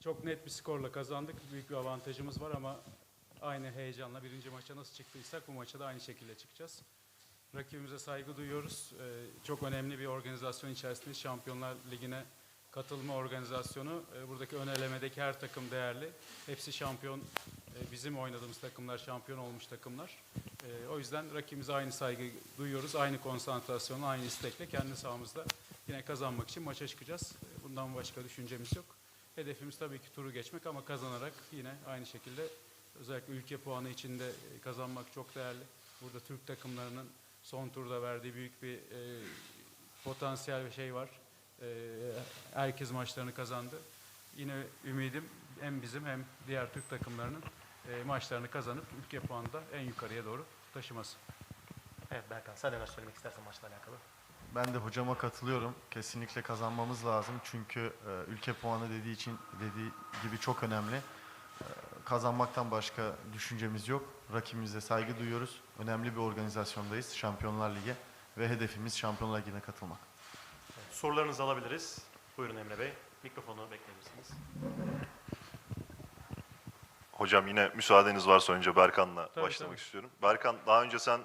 çok net bir skorla kazandık. Büyük bir avantajımız var ama aynı heyecanla birinci maça nasıl çıktıysak bu maça da aynı şekilde çıkacağız. Rakibimize saygı duyuyoruz. Ee, çok önemli bir organizasyon içerisinde Şampiyonlar Ligi'ne katılma organizasyonu. Ee, buradaki ön elemedeki her takım değerli. Hepsi şampiyon. Ee, bizim oynadığımız takımlar şampiyon olmuş takımlar. Ee, o yüzden rakibimize aynı saygı duyuyoruz. Aynı konsantrasyonla, aynı istekle kendi sahamızda yine kazanmak için maça çıkacağız. Bundan başka düşüncemiz yok. Hedefimiz tabii ki turu geçmek ama kazanarak yine aynı şekilde özellikle ülke puanı içinde e, kazanmak çok değerli. Burada Türk takımlarının son turda verdiği büyük bir e, potansiyel bir şey var. E, herkes maçlarını kazandı. Yine ümidim hem bizim hem diğer Türk takımlarının e, maçlarını kazanıp ülke puanında en yukarıya doğru taşıması. Evet Berkan sen neler söylemek istersen maçla alakalı? Ben de hocama katılıyorum. Kesinlikle kazanmamız lazım. Çünkü e, ülke puanı dediği için dediği gibi çok önemli. E, kazanmaktan başka düşüncemiz yok. Rakibimize saygı duyuyoruz. Önemli bir organizasyondayız. Şampiyonlar Ligi ve hedefimiz Şampiyonlar Ligi'ne katılmak. Evet, sorularınızı alabiliriz. Buyurun Emre Bey. Mikrofonu bekleyebilirsiniz. Hocam yine müsaadeniz varsa önce Berkan'la Tabii, başlamak tabii. istiyorum. Berkan daha önce sen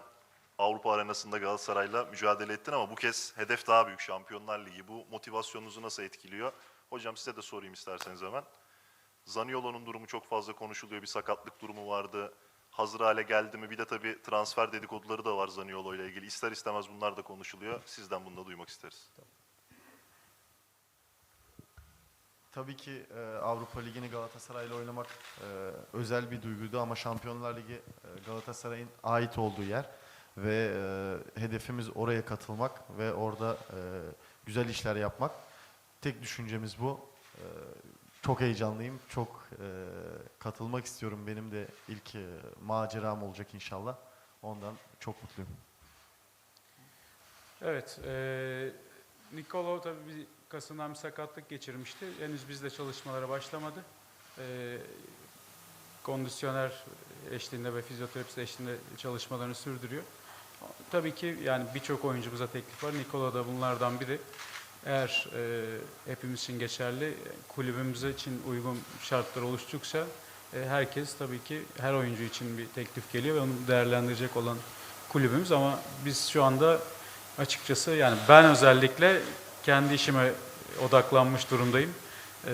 Avrupa arenasında Galatasaray'la mücadele ettin ama bu kez hedef daha büyük Şampiyonlar Ligi. Bu motivasyonunuzu nasıl etkiliyor? Hocam size de sorayım isterseniz hemen. Zaniolo'nun durumu çok fazla konuşuluyor. Bir sakatlık durumu vardı. Hazır hale geldi mi? Bir de tabii transfer dedikoduları da var Zaniolo ile ilgili. İster istemez bunlar da konuşuluyor. Sizden bunu da duymak isteriz. Tabii ki e, Avrupa Ligi'ni Galatasaray'la oynamak e, özel bir duyguydu ama Şampiyonlar Ligi e, Galatasaray'ın ait olduğu yer ve e, hedefimiz oraya katılmak ve orada e, güzel işler yapmak. Tek düşüncemiz bu. E, çok heyecanlıyım, çok e, katılmak istiyorum. Benim de ilk e, maceram olacak inşallah. Ondan çok mutluyum. Evet, e, Nikolo tabii bir kasından bir sakatlık geçirmişti. Henüz bizde çalışmalara başlamadı. E, kondisyoner eşliğinde ve fizyoterapist eşliğinde çalışmalarını sürdürüyor. Tabii ki yani birçok oyuncumuza teklif var. Nikola da bunlardan biri. Eğer e, hepimiz için geçerli, kulübümüz için uygun şartlar oluştukça e, herkes tabii ki her oyuncu için bir teklif geliyor ve onu değerlendirecek olan kulübümüz ama biz şu anda açıkçası yani ben özellikle kendi işime odaklanmış durumdayım. Ee,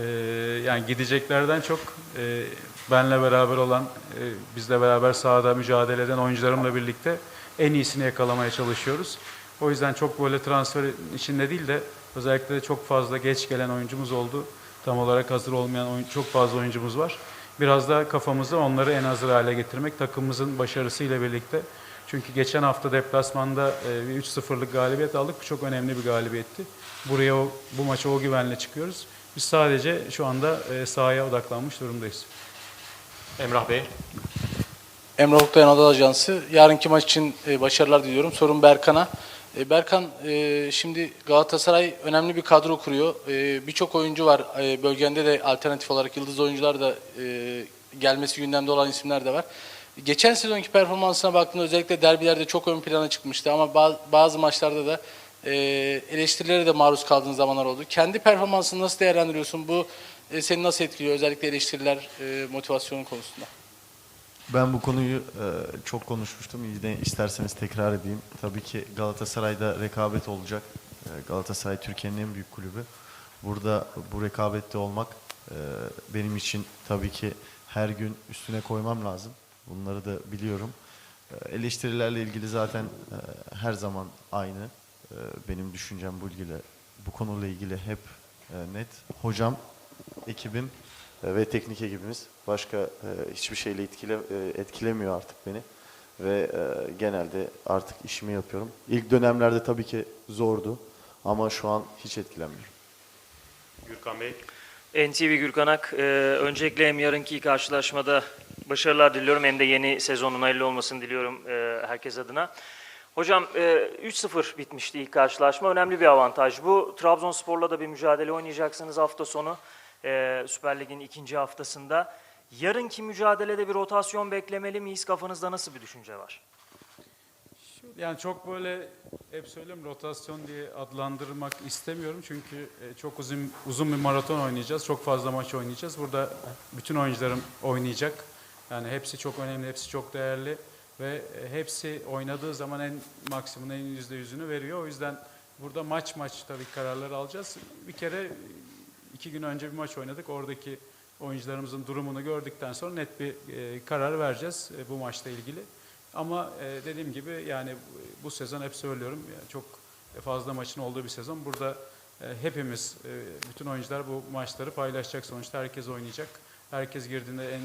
yani gideceklerden çok e, benle beraber olan, e, bizle beraber sahada mücadele eden oyuncularımla birlikte en iyisini yakalamaya çalışıyoruz. O yüzden çok böyle transfer içinde değil de özellikle de çok fazla geç gelen oyuncumuz oldu. Tam olarak hazır olmayan oyun, çok fazla oyuncumuz var. Biraz da kafamızı onları en hazır hale getirmek takımımızın başarısıyla birlikte. Çünkü geçen hafta deplasmanda e, bir 3-0'lık galibiyet aldık. Çok önemli bir galibiyetti. Buraya o, bu maça o güvenle çıkıyoruz. Biz sadece şu anda e, sahaya odaklanmış durumdayız. Emrah Bey. Emre Oktay Anadolu Ajansı. Yarınki maç için e, başarılar diliyorum. Sorun Berkan'a. E, Berkan e, şimdi Galatasaray önemli bir kadro kuruyor. Birçok oyuncu var. Bölgende de alternatif olarak yıldız oyuncular da gelmesi gündemde olan isimler de var. Geçen sezonki performansına baktığında özellikle derbilerde çok ön plana çıkmıştı ama bazı, maçlarda da eleştirilere de maruz kaldığın zamanlar oldu. Kendi performansını nasıl değerlendiriyorsun? Bu seni nasıl etkiliyor özellikle eleştiriler motivasyonun konusunda? Ben bu konuyu e, çok konuşmuştum. Yine isterseniz tekrar edeyim. Tabii ki Galatasaray'da rekabet olacak. E, Galatasaray Türkiye'nin en büyük kulübü. Burada bu rekabette olmak e, benim için tabii ki her gün üstüne koymam lazım. Bunları da biliyorum. E, eleştirilerle ilgili zaten e, her zaman aynı. E, benim düşüncem bu ilgili, bu konuyla ilgili hep e, net. Hocam, ekibim ve teknik ekibimiz başka e, hiçbir şeyle etkile, e, etkilemiyor artık beni. Ve e, genelde artık işimi yapıyorum. İlk dönemlerde tabii ki zordu ama şu an hiç etkilenmiyorum. Gürkan Bey. NTV Gürkan Ak, e, öncelikle hem yarınki karşılaşmada başarılar diliyorum hem de yeni sezonun hayırlı olmasını diliyorum e, herkes adına. Hocam e, 3-0 bitmişti ilk karşılaşma. Önemli bir avantaj bu. Trabzonspor'la da bir mücadele oynayacaksınız hafta sonu. E, Süper Lig'in ikinci haftasında. Yarınki mücadelede bir rotasyon beklemeli miyiz? Kafanızda nasıl bir düşünce var? Yani çok böyle hep söylüyorum rotasyon diye adlandırmak istemiyorum çünkü e, çok uzun uzun bir maraton oynayacağız. Çok fazla maç oynayacağız. Burada bütün oyuncularım oynayacak. Yani hepsi çok önemli, hepsi çok değerli ve e, hepsi oynadığı zaman en maksimum en yüzde yüzünü veriyor. O yüzden burada maç maç tabii kararlar alacağız. Bir kere iki gün önce bir maç oynadık. Oradaki oyuncularımızın durumunu gördükten sonra net bir e, karar vereceğiz e, bu maçla ilgili. Ama e, dediğim gibi yani bu sezon hep söylüyorum yani çok fazla maçın olduğu bir sezon. Burada e, hepimiz, e, bütün oyuncular bu maçları paylaşacak sonuçta. Herkes oynayacak. Herkes girdiğinde en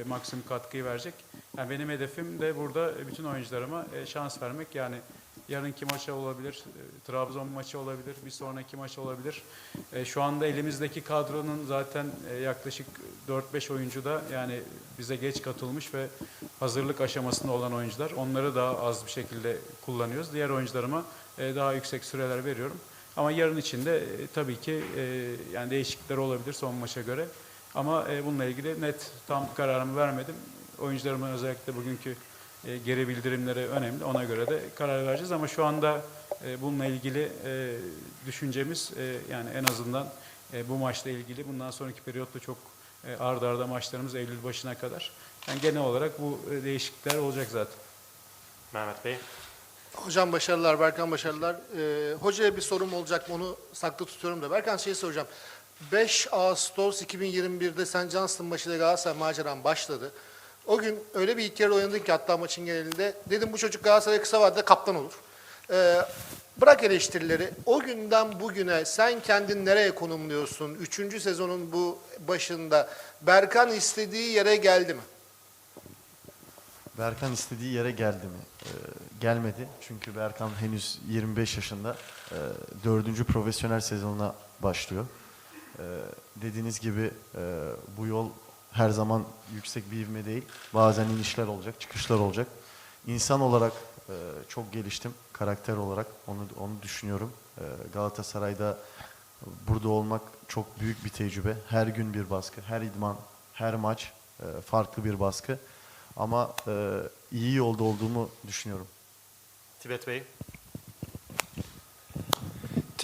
e, maksimum katkıyı verecek. Yani benim hedefim de burada bütün oyuncularıma e, şans vermek. Yani yarınki maça olabilir, e, Trabzon maçı olabilir, bir sonraki maç olabilir. E, Şu anda elimizdeki kadronun zaten e, yaklaşık 4-5 oyuncu da yani bize geç katılmış ve hazırlık aşamasında olan oyuncular. Onları daha az bir şekilde kullanıyoruz. Diğer oyuncularıma daha yüksek süreler veriyorum. Ama yarın için de tabii ki yani değişiklikler olabilir son maça göre. Ama bununla ilgili net tam kararımı vermedim. Oyuncularımın özellikle bugünkü e, geri bildirimleri önemli. Ona göre de karar vereceğiz. Ama şu anda e, bununla ilgili e, düşüncemiz e, yani en azından e, bu maçla ilgili bundan sonraki periyotta çok e, arda arda maçlarımız Eylül başına kadar. Yani genel olarak bu e, değişiklikler olacak zaten. Mehmet Bey. Hocam başarılar, Berkan başarılar. Ee, hocaya bir sorum olacak mı onu saklı tutuyorum da. Berkan şey soracağım. 5 Ağustos 2021'de St. Johnston maçıyla Galatasaray maceran başladı. O gün öyle bir ilk yarı oynadın ki hatta maçın genelinde. Dedim bu çocuk Galatasaray kısa vadede kaptan olur. Ee, bırak eleştirileri. O günden bugüne sen kendin nereye konumluyorsun? Üçüncü sezonun bu başında Berkan istediği yere geldi mi? Berkan istediği yere geldi mi? Ee, gelmedi. Çünkü Berkan henüz 25 yaşında. Ee, dördüncü profesyonel sezonuna başlıyor. Ee, dediğiniz gibi e, bu yol her zaman yüksek bir ivme değil. Bazen inişler olacak, çıkışlar olacak. İnsan olarak e, çok geliştim. Karakter olarak onu onu düşünüyorum. Ee, Galatasaray'da burada olmak çok büyük bir tecrübe. Her gün bir baskı, her idman, her maç e, farklı bir baskı. Ama e, iyi yolda olduğumu düşünüyorum. Tibet Bey.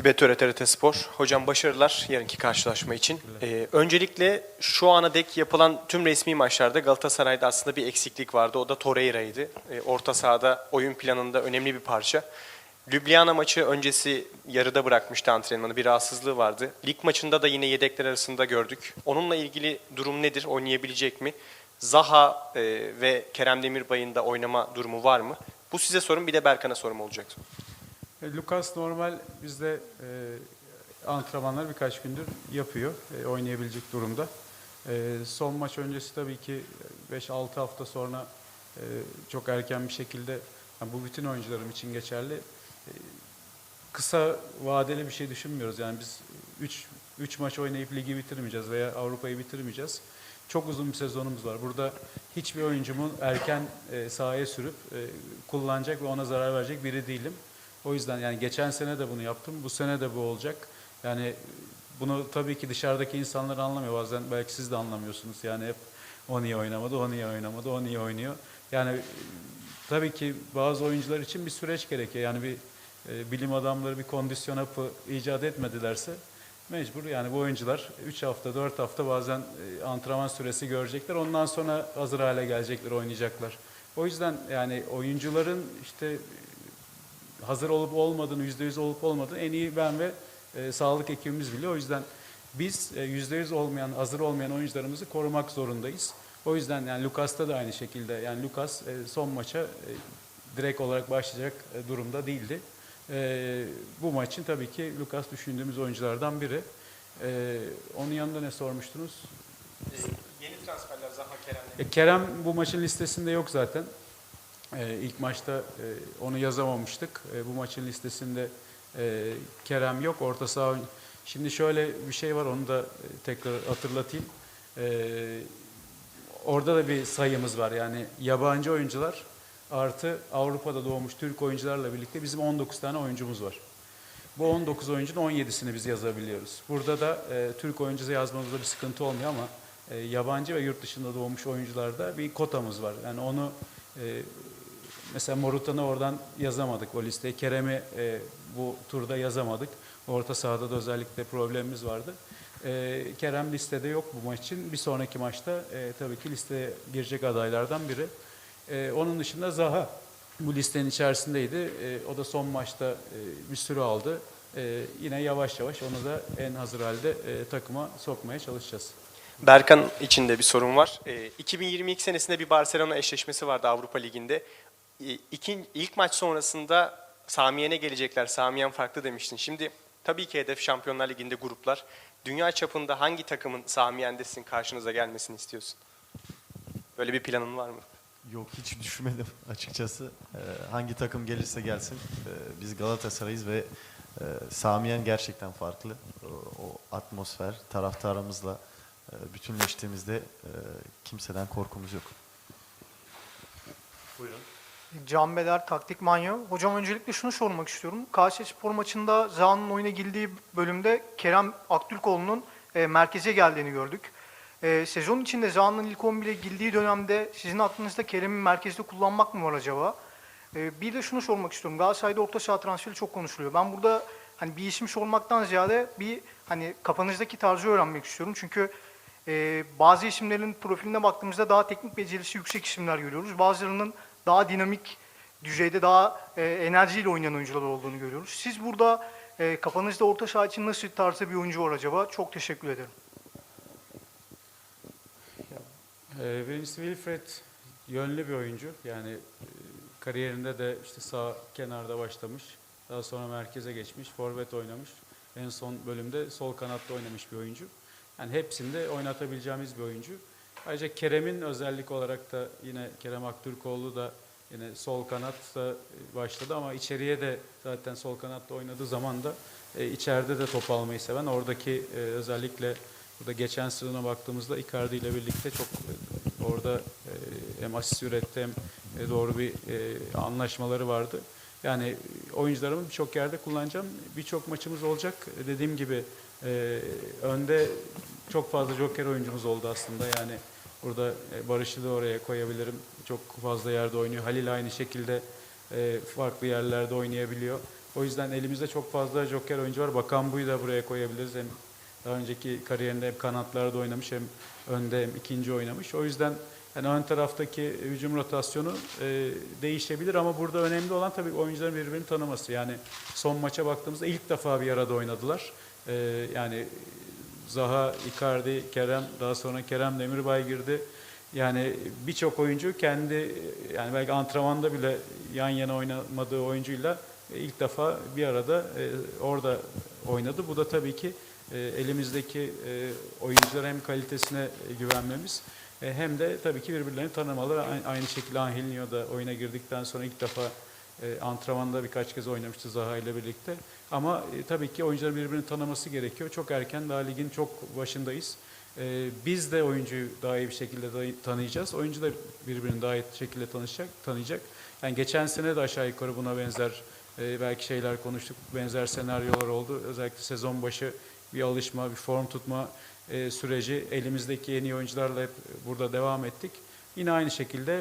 Tibet TRT Spor. Hocam başarılar yarınki karşılaşma için. Ee, öncelikle şu ana dek yapılan tüm resmi maçlarda Galatasaray'da aslında bir eksiklik vardı. O da Torreira'ydı. Ee, orta sahada oyun planında önemli bir parça. Ljubljana maçı öncesi yarıda bırakmıştı antrenmanı. Bir rahatsızlığı vardı. Lig maçında da yine yedekler arasında gördük. Onunla ilgili durum nedir? Oynayabilecek mi? Zaha e, ve Kerem Demirbay'ın da oynama durumu var mı? Bu size sorum bir de Berkan'a sorum olacak. E, Lucas normal bizde e, antrenmanlar birkaç gündür yapıyor. E, oynayabilecek durumda. E, son maç öncesi tabii ki 5-6 hafta sonra e, çok erken bir şekilde yani bu bütün oyuncularım için geçerli. E, kısa vadeli bir şey düşünmüyoruz. Yani biz 3 3 maç oynayıp ligi bitirmeyeceğiz veya Avrupa'yı bitirmeyeceğiz. Çok uzun bir sezonumuz var. Burada hiçbir oyuncumun erken e, sahaya sürüp e, kullanacak ve ona zarar verecek biri değilim. O yüzden yani geçen sene de bunu yaptım. Bu sene de bu olacak. Yani bunu tabii ki dışarıdaki insanlar anlamıyor. Bazen belki siz de anlamıyorsunuz. Yani hep o niye oynamadı, o niye oynamadı, o niye oynuyor. Yani e, tabii ki bazı oyuncular için bir süreç gerekiyor. Yani bir e, bilim adamları bir kondisyon hapı icat etmedilerse mecbur yani bu oyuncular 3 hafta, 4 hafta bazen e, antrenman süresi görecekler. Ondan sonra hazır hale gelecekler, oynayacaklar. O yüzden yani oyuncuların işte hazır olup olmadığını, yüzde yüz olup olmadığını en iyi ben ve e, sağlık ekibimiz biliyor. O yüzden biz e, yüzde yüz olmayan, hazır olmayan oyuncularımızı korumak zorundayız. O yüzden yani Lucas'ta da aynı şekilde. Yani Lucas e, son maça e, direkt olarak başlayacak e, durumda değildi. E, bu maçın tabii ki Lucas düşündüğümüz oyunculardan biri. E, onun yanında ne sormuştunuz? Yeni transferler Zaha Kerem E, Kerem bu maçın listesinde yok zaten. E, ilk maçta e, onu yazamamıştık. E, bu maçın listesinde e, Kerem yok. Orta saha Şimdi şöyle bir şey var onu da e, tekrar hatırlatayım. E, orada da bir sayımız var. Yani yabancı oyuncular artı Avrupa'da doğmuş Türk oyuncularla birlikte bizim 19 tane oyuncumuz var. Bu 19 oyuncunun 17'sini biz yazabiliyoruz. Burada da e, Türk oyuncusu yazmamızda bir sıkıntı olmuyor ama e, yabancı ve yurt dışında doğmuş oyuncularda bir kotamız var. Yani onu e, mesela Morutan'ı oradan yazamadık o listeye. Kerem'i e, bu turda yazamadık. Orta sahada da özellikle problemimiz vardı. E, Kerem listede yok bu maç için. Bir sonraki maçta e, tabii ki listeye girecek adaylardan biri. E, onun dışında Zaha bu listenin içerisindeydi. E, o da son maçta e, bir sürü aldı. E, yine yavaş yavaş onu da en hazır halde e, takıma sokmaya çalışacağız. Berkan için de bir sorun var. E, 2022 senesinde bir Barcelona eşleşmesi vardı Avrupa Ligi'nde. İkin, ilk maç sonrasında Samiyen'e gelecekler. Samiyen farklı demiştin. Şimdi tabii ki hedef Şampiyonlar Ligi'nde gruplar. Dünya çapında hangi takımın Samiyen'desin karşınıza gelmesini istiyorsun? Böyle bir planın var mı? Yok hiç düşünmedim açıkçası. Ee, hangi takım gelirse gelsin ee, biz Galatasaray'ız ve e, Samiyen gerçekten farklı. O, o atmosfer taraftarımızla e, bütünleştiğimizde e, kimseden korkumuz yok. Buyurun. Can Beder, Taktik Manyo. Hocam öncelikle şunu sormak istiyorum. Kayseri Spor maçında Zaha'nın oyuna girdiği bölümde Kerem Aktürkoğlu'nun e, merkeze geldiğini gördük. E, sezon içinde Zaha'nın ilk 11'e girdiği dönemde sizin aklınızda Kerem'i merkezde kullanmak mı var acaba? E, bir de şunu sormak istiyorum. Galatasaray'da orta saha transferi çok konuşuluyor. Ben burada hani bir isim sormaktan ziyade bir hani kafanızdaki tarzı öğrenmek istiyorum. Çünkü e, bazı isimlerin profiline baktığımızda daha teknik becerisi yüksek isimler görüyoruz. Bazılarının daha dinamik düzeyde daha e, enerjiyle oynayan oyuncular olduğunu görüyoruz. Siz burada e, kafanızda orta saha için nasıl tarzda bir oyuncu var acaba? Çok teşekkür ederim. Ee, Birincisi Wilfred yönlü bir oyuncu. Yani e, kariyerinde de işte sağ kenarda başlamış. Daha sonra merkeze geçmiş. Forvet oynamış. En son bölümde sol kanatta oynamış bir oyuncu. Yani hepsinde oynatabileceğimiz bir oyuncu. Ayrıca Kerem'in özellik olarak da yine Kerem Aktürkoğlu da yine sol kanatta başladı ama içeriye de zaten sol kanatta oynadığı zaman da e, içeride de top almayı seven. Oradaki e, özellikle burada geçen sezona baktığımızda Icardi ile birlikte çok e, orada e, hem asist üretti hem e, doğru bir e, anlaşmaları vardı. Yani oyuncularımı birçok yerde kullanacağım. Birçok maçımız olacak. Dediğim gibi e, önde çok fazla joker oyuncumuz oldu aslında. Yani burada e, Barış'ı da oraya koyabilirim. Çok fazla yerde oynuyor. Halil aynı şekilde e, farklı yerlerde oynayabiliyor. O yüzden elimizde çok fazla joker oyuncu var. Bakan da buraya koyabiliriz. Hem daha önceki kariyerinde hem kanatlarda oynamış hem önde hem ikinci oynamış. O yüzden yani ön taraftaki hücum rotasyonu e, değişebilir ama burada önemli olan tabii oyuncuların birbirini tanıması. Yani son maça baktığımızda ilk defa bir arada oynadılar. E, yani Zaha, Icardi, Kerem, daha sonra Kerem Demirbay girdi. Yani birçok oyuncu kendi yani belki antrenmanda bile yan yana oynamadığı oyuncuyla ilk defa bir arada e, orada oynadı. Bu da tabii ki e, elimizdeki e, oyunculara hem kalitesine e, güvenmemiz e, hem de tabii ki birbirlerini tanımaları. Aynı şekilde Angelinho da oyuna girdikten sonra ilk defa e, antrenmanda birkaç kez oynamıştı Zaha ile birlikte. Ama e, tabii ki oyuncuların birbirini tanıması gerekiyor. Çok erken daha ligin çok başındayız. E, biz de oyuncuyu daha iyi bir şekilde tanıyacağız. Oyuncu da birbirini daha iyi şekilde tanışacak, tanıyacak. Yani geçen sene de aşağı yukarı buna benzer e, belki şeyler konuştuk. Benzer senaryolar oldu. Özellikle sezon başı bir alışma, bir form tutma süreci elimizdeki yeni oyuncularla hep burada devam ettik. Yine aynı şekilde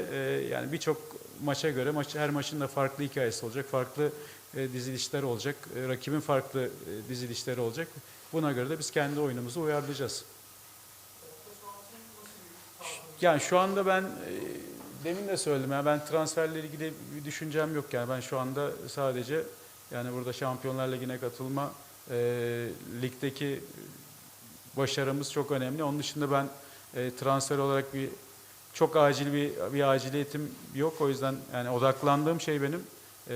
yani birçok maça göre maç, her maçın da farklı hikayesi olacak, farklı e, dizilişler olacak, e, rakibin farklı e, dizilişleri olacak. Buna göre de biz kendi oyunumuzu uyarlayacağız. Yani şu anda ben e, demin de söyledim yani ben transferle ilgili bir düşüncem yok yani ben şu anda sadece yani burada Şampiyonlar Ligi'ne katılma e, ligdeki başarımız çok önemli. Onun dışında ben e, transfer olarak bir çok acil bir bir aciliyetim yok. O yüzden yani odaklandığım şey benim e,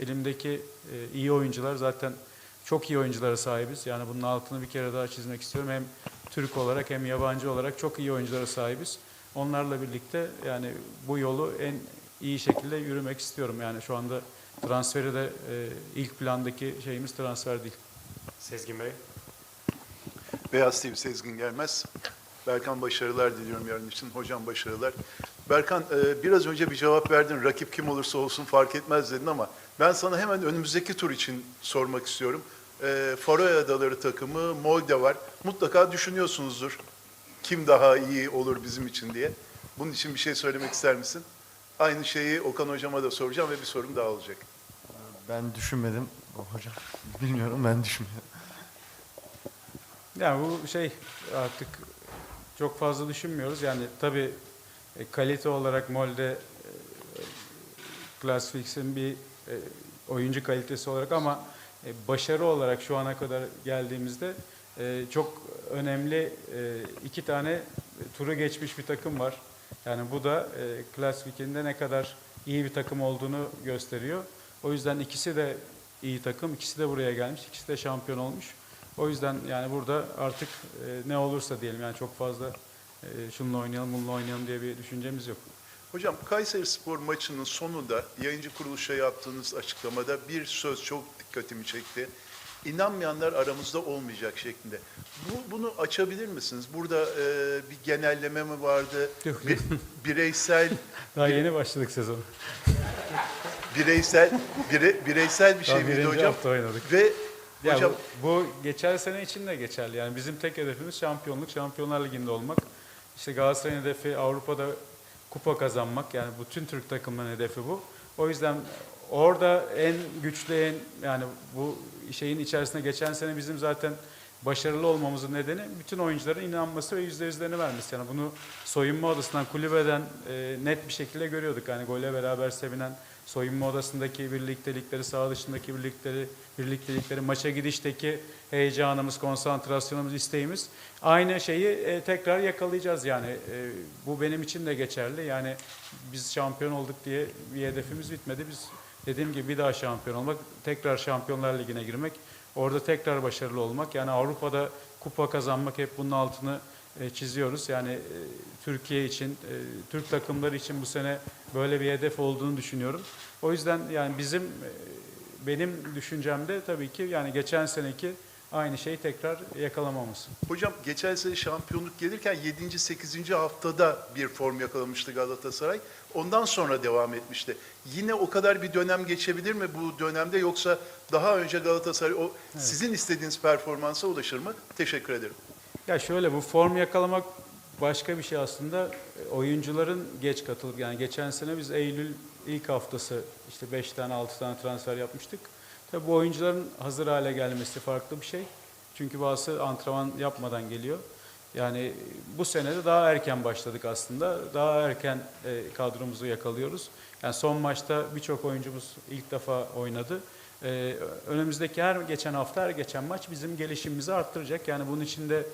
elimdeki e, iyi oyuncular zaten çok iyi oyunculara sahibiz. Yani bunun altını bir kere daha çizmek istiyorum. Hem Türk olarak hem yabancı olarak çok iyi oyunculara sahibiz. Onlarla birlikte yani bu yolu en iyi şekilde yürümek istiyorum. Yani şu anda transferi de e, ilk plandaki şeyimiz transfer değil. Sezgin Bey. Beyaz TV Sezgin Gelmez. Berkan başarılar diliyorum yarın için. Hocam başarılar. Berkan e, biraz önce bir cevap verdin. Rakip kim olursa olsun fark etmez dedin ama ben sana hemen önümüzdeki tur için sormak istiyorum. E, Faroe Adaları takımı, Molde var. Mutlaka düşünüyorsunuzdur. Kim daha iyi olur bizim için diye. Bunun için bir şey söylemek ister misin? Aynı şeyi Okan hocama da soracağım ve bir sorum daha olacak. Ben düşünmedim. Hocam bilmiyorum ben düşünmedim. Yani bu şey artık çok fazla düşünmüyoruz. Yani tabii e, kalite olarak Molde e, Classfix'in bir e, oyuncu kalitesi olarak ama başarı olarak şu ana kadar geldiğimizde çok önemli iki tane turu geçmiş bir takım var. Yani bu da e, Classfix'in de ne kadar iyi bir takım olduğunu gösteriyor. O yüzden ikisi de iyi takım, ikisi de buraya gelmiş, ikisi de şampiyon olmuş. O yüzden yani burada artık e, ne olursa diyelim yani çok fazla e, şununla oynayalım, bununla oynayalım diye bir düşüncemiz yok. Hocam Kayseri Spor maçının sonunda yayıncı kuruluşa yaptığınız açıklamada bir söz çok dikkatimi çekti. İnanmayanlar aramızda olmayacak şeklinde. Bu, bunu açabilir misiniz? Burada e, bir genelleme mi vardı? Yok. Bir, bireysel Daha yeni başladık sezon. bireysel bire, bireysel bir şey miydi hocam? hafta oynadık. Ve Ya hocam bu, bu geçen sene için de geçerli. Yani bizim tek hedefimiz şampiyonluk, Şampiyonlar Ligi'nde olmak. İşte Galatasaray'ın hedefi Avrupa'da kupa kazanmak. Yani bütün Türk takımlarının hedefi bu. O yüzden orada en güçlü, en yani bu şeyin içerisinde geçen sene bizim zaten başarılı olmamızın nedeni bütün oyuncuların inanması ve yüzde yüzlerini vermesi. Yani bunu soyunma odasından, kulübeden e, net bir şekilde görüyorduk. Yani gole beraber sevinen soyunma odasındaki birliktelikleri, saha dışındaki birlikleri, birliktelikleri, maça gidişteki heyecanımız, konsantrasyonumuz, isteğimiz aynı şeyi e, tekrar yakalayacağız yani. E, bu benim için de geçerli. Yani biz şampiyon olduk diye bir hedefimiz bitmedi. Biz dediğim gibi bir daha şampiyon olmak, tekrar Şampiyonlar Ligi'ne girmek, orada tekrar başarılı olmak. Yani Avrupa'da kupa kazanmak hep bunun altını e, çiziyoruz. Yani e, Türkiye için, e, Türk takımları için bu sene böyle bir hedef olduğunu düşünüyorum. O yüzden yani bizim e, benim düşüncemde tabii ki yani geçen seneki aynı şeyi tekrar yakalamamız. Hocam geçen sene şampiyonluk gelirken 7. 8. haftada bir form yakalamıştı Galatasaray. Ondan sonra devam etmişti. Yine o kadar bir dönem geçebilir mi bu dönemde yoksa daha önce Galatasaray o sizin istediğiniz performansa ulaşır mı? Teşekkür ederim. Ya şöyle bu form yakalamak başka bir şey aslında. Oyuncuların geç katılıp yani geçen sene biz Eylül ilk haftası işte 5 tane 6 tane transfer yapmıştık. Tabii bu oyuncuların hazır hale gelmesi farklı bir şey. Çünkü bazısı antrenman yapmadan geliyor. Yani bu sene de daha erken başladık aslında. Daha erken e, kadromuzu yakalıyoruz. Yani son maçta birçok oyuncumuz ilk defa oynadı. Ee, önümüzdeki her geçen hafta, her geçen maç bizim gelişimimizi arttıracak. Yani bunun içinde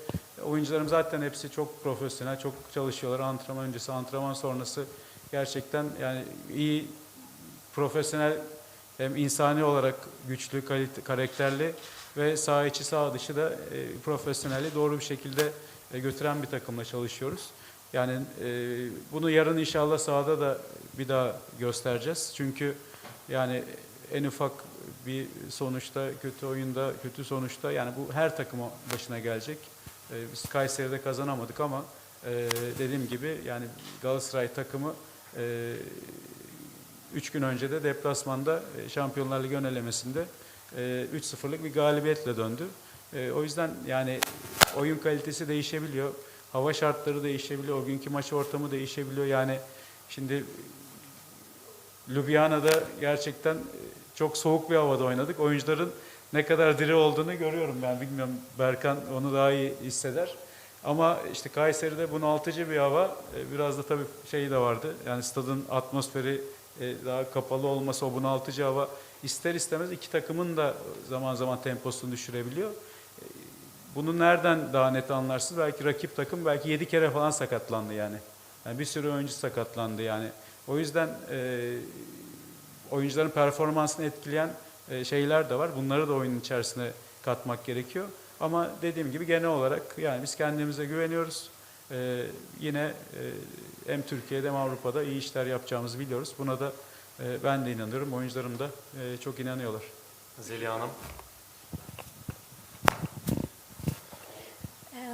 oyuncularım zaten hepsi çok profesyonel, çok çalışıyorlar. Antrenman öncesi, antrenman sonrası gerçekten yani iyi, profesyonel hem insani olarak güçlü, kalite, karakterli ve sağ içi sağ dışı da e, profesyonelliği doğru bir şekilde e, götüren bir takımla çalışıyoruz. Yani e, bunu yarın inşallah sahada da bir daha göstereceğiz. Çünkü yani en ufak bir sonuçta, kötü oyunda, kötü sonuçta yani bu her takıma başına gelecek. E, biz Kayseri'de kazanamadık ama e, dediğim gibi yani Galatasaray takımı e, üç gün önce de deplasmanda e, Şampiyonlar Ligi ön elemesinde e, 3-0'lık bir galibiyetle döndü. E, o yüzden yani oyun kalitesi değişebiliyor. Hava şartları değişebiliyor. O günkü maç ortamı değişebiliyor. Yani şimdi Ljubljana'da gerçekten e, çok soğuk bir havada oynadık. Oyuncuların ne kadar diri olduğunu görüyorum ben. Bilmiyorum Berkan onu daha iyi hisseder. Ama işte Kayseri'de bunaltıcı bir hava. e, Biraz da tabii şey de vardı. Yani stadın atmosferi e, daha kapalı olması, o bunaltıcı hava ister istemez iki takımın da zaman zaman temposunu düşürebiliyor. E, Bunu nereden daha net anlarsınız? Belki rakip takım belki yedi kere falan sakatlandı yani. yani bir sürü oyuncu sakatlandı yani. O yüzden oyuncuların performansını etkileyen e, şeyler de var. Bunları da oyunun içerisine katmak gerekiyor. Ama dediğim gibi genel olarak yani biz kendimize güveniyoruz. E, yine e, hem Türkiye'de hem Avrupa'da iyi işler yapacağımızı biliyoruz. Buna da e, ben de inanıyorum. Oyuncularım da e, çok inanıyorlar. Zeliha Hanım.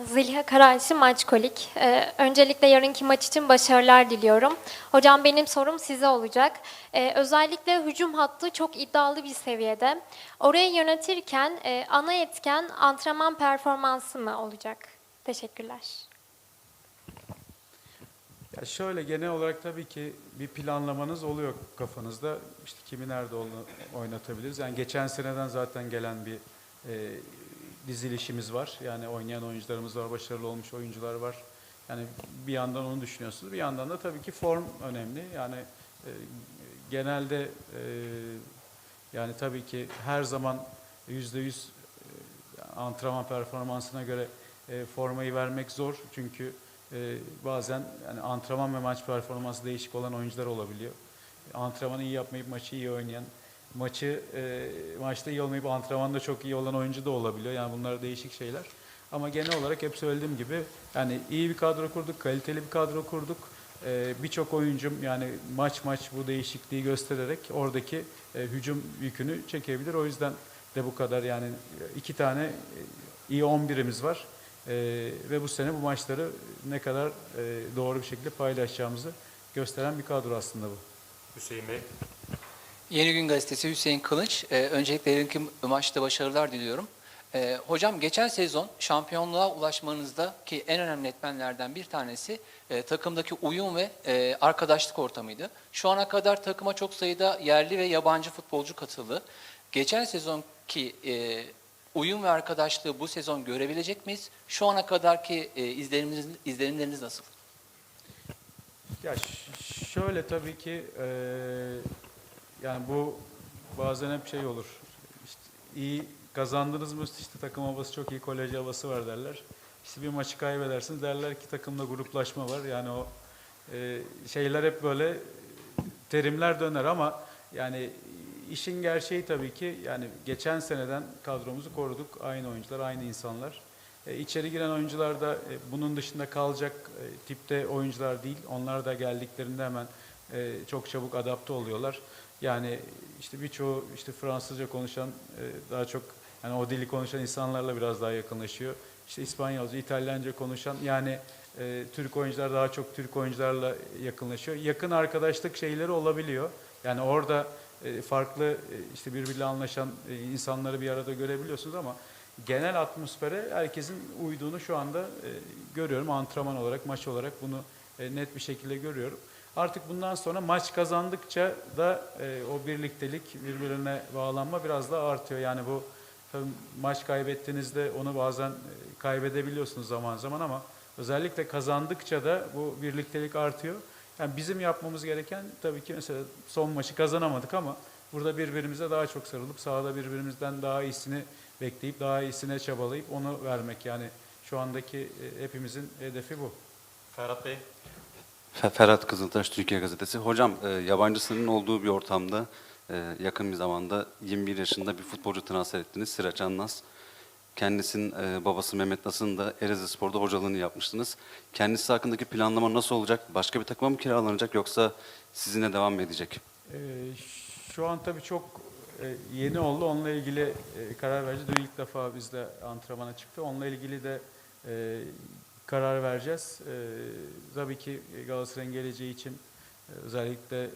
Zeliha Karaçi Maçkolik. Ee, öncelikle yarınki maç için başarılar diliyorum. Hocam benim sorum size olacak. Ee, özellikle hücum hattı çok iddialı bir seviyede. Orayı yönetirken e, ana etken antrenman performansı mı olacak? Teşekkürler. Ya şöyle genel olarak tabii ki bir planlamanız oluyor kafanızda. İşte kimi nerede oyna- oynatabiliriz. Yani geçen seneden zaten gelen bir e, dizilişimiz var. Yani oynayan oyuncularımız var, başarılı olmuş oyuncular var. Yani bir yandan onu düşünüyorsunuz. Bir yandan da tabii ki form önemli. Yani e, genelde e, yani tabii ki her zaman yüzde yüz e, antrenman performansına göre e, formayı vermek zor. Çünkü e, bazen yani antrenman ve maç performansı değişik olan oyuncular olabiliyor. Antrenmanı iyi yapmayıp maçı iyi oynayan, maçı e, maçta iyi olmayıp antrenmanda çok iyi olan oyuncu da olabiliyor. Yani bunlar değişik şeyler. Ama genel olarak hep söylediğim gibi yani iyi bir kadro kurduk, kaliteli bir kadro kurduk. E, Birçok oyuncum yani maç maç bu değişikliği göstererek oradaki e, hücum yükünü çekebilir. O yüzden de bu kadar yani iki tane e, iyi 11'imiz var. E, ve bu sene bu maçları ne kadar e, doğru bir şekilde paylaşacağımızı gösteren bir kadro aslında bu. Hüseyin Bey. Yeni Gün Gazetesi Hüseyin Kılıç. Ee, öncelikle yarınki maçta başarılar diliyorum. Ee, hocam geçen sezon şampiyonluğa ulaşmanızdaki en önemli etmenlerden bir tanesi e, takımdaki uyum ve e, arkadaşlık ortamıydı. Şu ana kadar takıma çok sayıda yerli ve yabancı futbolcu katıldı. Geçen sezonki e, uyum ve arkadaşlığı bu sezon görebilecek miyiz? Şu ana kadarki e, izlenimleriniz, izlenimleriniz nasıl? Ya şöyle tabii ki eee, yani bu bazen hep şey olur. İşte iyi kazandınız mı işte takım havası çok iyi kolej havası var derler. İşte bir maçı kaybedersiniz derler ki takımda gruplaşma var. Yani o eee, şeyler hep böyle terimler döner ama yani işin gerçeği tabii ki yani geçen seneden kadromuzu koruduk. Aynı oyuncular, aynı insanlar. E, içeri giren oyuncular da e, bunun dışında kalacak e, tipte oyuncular değil. Onlar da geldiklerinde hemen e, çok çabuk adapte oluyorlar. Yani işte birçoğu işte Fransızca konuşan e, daha çok yani o dili konuşan insanlarla biraz daha yakınlaşıyor. İşte İspanyolca, İtalyanca konuşan yani e, Türk oyuncular daha çok Türk oyuncularla yakınlaşıyor. Yakın arkadaşlık şeyleri olabiliyor. Yani orada e, farklı e, işte birbiriyle anlaşan e, insanları bir arada görebiliyorsunuz ama genel atmosfere herkesin uyduğunu şu anda e, görüyorum. Antrenman olarak, maç olarak bunu e, net bir şekilde görüyorum. Artık bundan sonra maç kazandıkça da e, o birliktelik, birbirine bağlanma biraz daha artıyor. Yani bu maç kaybettiğinizde onu bazen e, kaybedebiliyorsunuz zaman zaman ama özellikle kazandıkça da bu birliktelik artıyor. Yani bizim yapmamız gereken tabii ki mesela son maçı kazanamadık ama burada birbirimize daha çok sarılıp sahada birbirimizden daha iyisini bekleyip daha iyisine çabalayıp onu vermek yani şu andaki e, hepimizin hedefi bu. Ferhat Bey. Fe- Ferhat Kızıltaş Türkiye Gazetesi. Hocam e, yabancısının olduğu bir ortamda e, yakın bir zamanda 21 yaşında bir futbolcu transfer ettiniz. Sıraç Nas. Kendisinin e, babası Mehmet Nas'ın da Erezspor'da hocalığını yapmıştınız. Kendisi hakkındaki planlama nasıl olacak? Başka bir takıma mı kiralanacak yoksa sizinle devam mı edecek? Ee, şu an tabii çok e, yeni oldu. Onunla ilgili e, karar vereceğiz. Dün ilk defa biz de antrenmana çıktı. Onunla ilgili de e, karar vereceğiz. E, tabii ki Galatasaray'ın geleceği için e, özellikle e,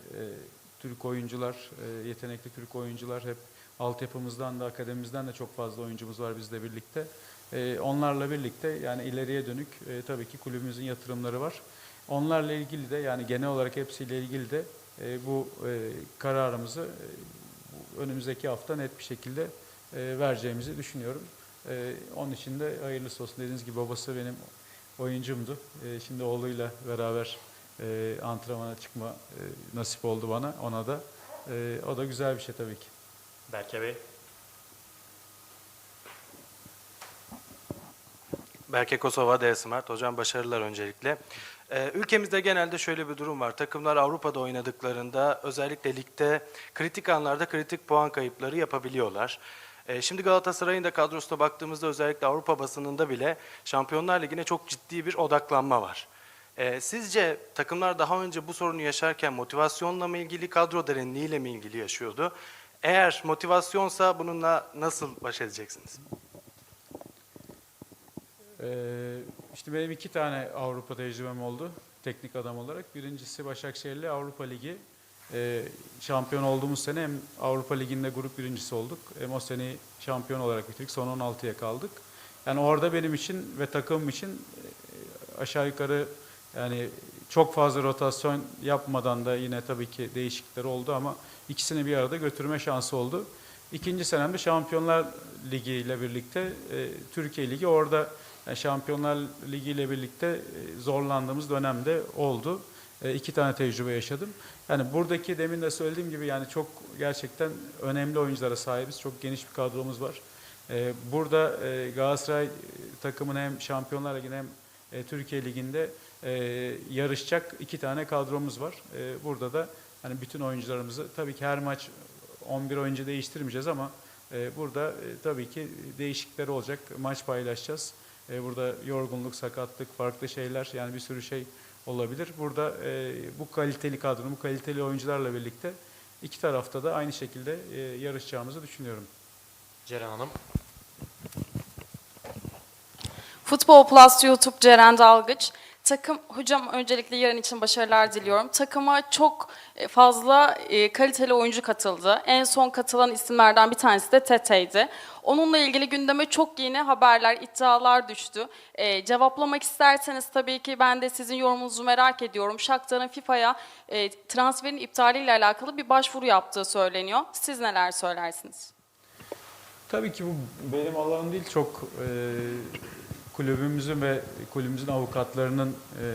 Türk oyuncular, e, yetenekli Türk oyuncular hep altyapımızdan da akademimizden de çok fazla oyuncumuz var bizle birlikte. E, onlarla birlikte yani ileriye dönük e, tabii ki kulübümüzün yatırımları var. Onlarla ilgili de yani genel olarak hepsiyle ilgili de e, bu e, kararımızı e, önümüzdeki hafta net bir şekilde e, vereceğimizi düşünüyorum. E, onun için de hayırlısı olsun. Dediğiniz gibi babası benim oyuncumdu. E, şimdi oğluyla beraber e, antrenmana çıkma e, nasip oldu bana, ona da. E, o da güzel bir şey tabii ki. Berke Bey. Berke Kosova, D Smart. Hocam başarılar öncelikle. Ee, ülkemizde genelde şöyle bir durum var. Takımlar Avrupa'da oynadıklarında özellikle ligde kritik anlarda kritik puan kayıpları yapabiliyorlar. Ee, şimdi Galatasaray'ın da kadrosuna baktığımızda özellikle Avrupa basınında bile Şampiyonlar Ligi'ne çok ciddi bir odaklanma var. Ee, sizce takımlar daha önce bu sorunu yaşarken motivasyonla mı ilgili, kadro derinliğiyle mi ilgili yaşıyordu? Eğer motivasyonsa bununla nasıl baş edeceksiniz? Ee, işte benim iki tane Avrupa tecrübem oldu teknik adam olarak. Birincisi Başakşehir'le Avrupa Ligi. Ee, şampiyon olduğumuz sene hem Avrupa Ligi'nde grup birincisi olduk. Hem o seneyi şampiyon olarak bitirdik. Son 16'ya kaldık. Yani orada benim için ve takımım için e, aşağı yukarı yani çok fazla rotasyon yapmadan da yine tabii ki değişiklikler oldu ama ikisini bir arada götürme şansı oldu. İkinci senemde Şampiyonlar Ligi ile birlikte e, Türkiye Ligi orada yani Şampiyonlar Ligi ile birlikte e, zorlandığımız dönemde oldu. E, iki tane tecrübe yaşadım. Yani buradaki demin de söylediğim gibi yani çok gerçekten önemli oyunculara sahibiz. Çok geniş bir kadromuz var. E, burada e, Galatasaray e, takımın hem Şampiyonlar Ligi'nde hem e, Türkiye Ligi'nde yarışacak iki tane kadromuz var. Burada da hani bütün oyuncularımızı tabii ki her maç 11 oyuncu değiştirmeyeceğiz ama burada tabii ki değişiklikler olacak. Maç paylaşacağız. Burada yorgunluk, sakatlık, farklı şeyler yani bir sürü şey olabilir. Burada e, bu kaliteli kadronun, bu kaliteli oyuncularla birlikte iki tarafta da aynı şekilde e, yarışacağımızı düşünüyorum. Ceren Hanım. Futbol Plus YouTube Ceren Dalgıç. Takım hocam öncelikle yarın için başarılar diliyorum. Takıma çok e, fazla e, kaliteli oyuncu katıldı. En son katılan isimlerden bir tanesi de Tete'ydi. Onunla ilgili gündeme çok yeni haberler, iddialar düştü. E, cevaplamak isterseniz tabii ki ben de sizin yorumunuzu merak ediyorum. Shakhtar'ın FIFA'ya e, transferin iptaliyle alakalı bir başvuru yaptığı söyleniyor. Siz neler söylersiniz? Tabii ki bu benim alanım değil. Çok e, kulübümüzün ve kulübümüzün avukatlarının e,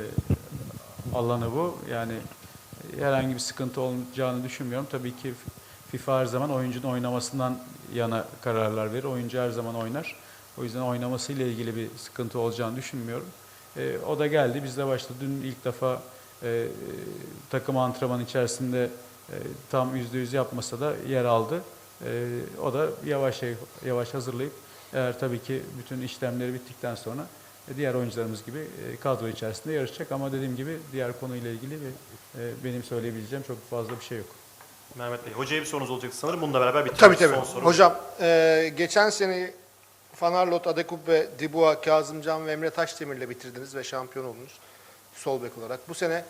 alanı bu. Yani herhangi bir sıkıntı olacağını düşünmüyorum. Tabii ki FIFA her zaman oyuncunun oynamasından yana kararlar verir. Oyuncu her zaman oynar. O yüzden oynamasıyla ilgili bir sıkıntı olacağını düşünmüyorum. E, o da geldi, biz de başladı. Dün ilk defa e, takım antrenman içerisinde e, tam yüzde yüz yapmasa da yer aldı. E, o da yavaş yavaş hazırlayıp eğer tabii ki bütün işlemleri bittikten sonra e, diğer oyuncularımız gibi e, kadro içerisinde yarışacak ama dediğim gibi diğer konuyla ilgili ve e, benim söyleyebileceğim çok fazla bir şey yok. Mehmet Bey, hocaya bir sorunuz olacaktı sanırım. Bununla beraber Tabii bitiriyoruz. tabii. Son soru. Hocam e, geçen sene Fanarlot, Adekup ve Dibua, Kazımcan ve Emre Taşdemir'le bitirdiniz ve şampiyon oldunuz sol bek olarak. Bu sene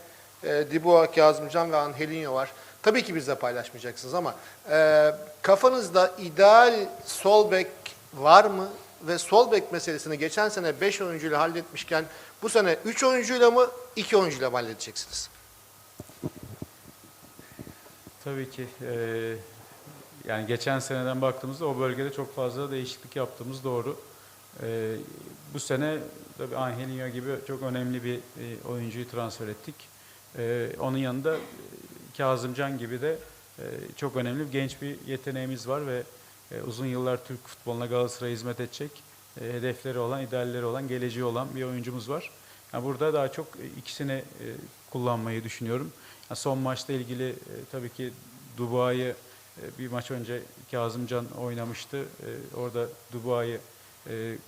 e, Dibua, Kazımcan ve Angelinho var. Tabii ki bizle paylaşmayacaksınız ama e, kafanızda ideal sol bek var mı? Ve sol bek meselesini geçen sene 5 oyuncuyla halletmişken bu sene 3 oyuncuyla mı 2 oyuncuyla mı halledeceksiniz? Tabii ki. eee, yani geçen seneden baktığımızda o bölgede çok fazla değişiklik yaptığımız doğru. Eee, bu sene tabii Angelinho gibi çok önemli bir e, oyuncuyu transfer ettik. Eee, onun yanında Kazımcan gibi de e, çok önemli genç bir yeteneğimiz var ve e, uzun yıllar Türk futboluna Galatasaray'a hizmet edecek, e, hedefleri olan, idealleri olan, geleceği olan bir oyuncumuz var. Yani burada daha çok e, ikisini kullanmayı düşünüyorum. Yani son maçla ilgili tabii ki Dubai'yi bir maç önce Kazımcan oynamıştı. Orada Dubai'yi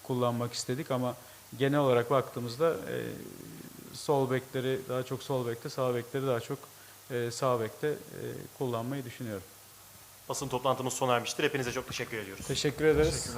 kullanmak istedik ama genel olarak baktığımızda sol bekleri daha çok sol bekte, sağ bekleri daha çok sağ bekte kullanmayı düşünüyorum. Basın toplantımız sona ermiştir. Hepinize çok teşekkür ediyoruz. Teşekkür ederiz.